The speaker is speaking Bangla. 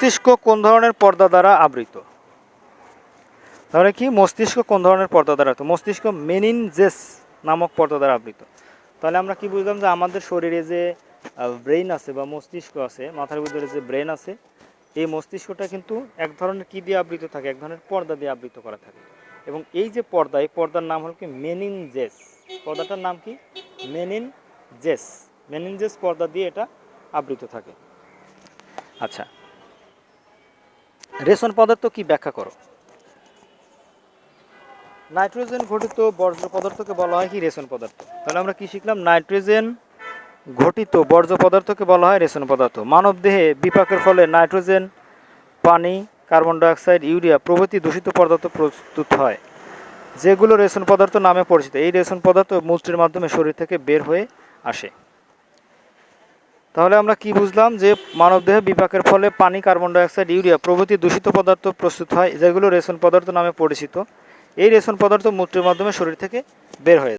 মস্তিষ্ক কোন ধরনের পর্দা দ্বারা আবৃত? তাহলে কি? মস্তিষ্ক কোন ধরনের পর্দা দ্বারা আবৃত? মস্তিষ্ক মেনিনজেস নামক পর্দা দ্বারা আবৃত। তাহলে আমরা কি বুঝলাম যে আমাদের শরীরে যে ব্রেইন আছে বা মস্তিষ্ক আছে, মাথার ভিতরে যে ব্রেন আছে, এই মস্তিষ্কটা কিন্তু এক ধরনের কি দিয়ে আবৃত থাকে? এক ধরনের পর্দা দিয়ে আবৃত করা থাকে। এবং এই যে পর্দা, এই পর্দার নাম হল কি? মেনিনজেস পর্দাটার নাম কি? মেনিনজেস মেনিনজেস পর্দা দিয়ে এটা আবৃত থাকে। আচ্ছা রেশন পদার্থ কি ব্যাখ্যা করো? নাইট্রোজেন ঘটিত বর্জ্য পদার্থকে বলা হয় কি রেশন পদার্থ? তাহলে আমরা কি শিখলাম? নাইট্রোজেন ঘটিত বর্জ্য পদার্থকে বলা হয় রেশন পদার্থ। মানব দেহে বিপাকের ফলে নাইট্রোজেন, পানি, কার্বন ডাইঅক্সাইড, ইউরিয়া প্রভৃতি দূষিত পদার্থ প্রস্তুত হয়, যেগুলো রেশন পদার্থ নামে পরিচিত। এই রেশন পদার্থ মূত্রের মাধ্যমে শরীর থেকে বের হয়ে আসে। তাহলে আমরা কি বুঝলাম যে মানবদেহে বিপাকের ফলে পানি, কার্বন ডাইঅক্সাইড, ইউরিয়া প্রভৃতি দূষিত পদার্থ প্রস্তুত হয়, যেগুলো রেশন পদার্থ নামে পরিচিত। এই রেশন পদার্থ মূত্রের মাধ্যমে শরীর থেকে বের হয়ে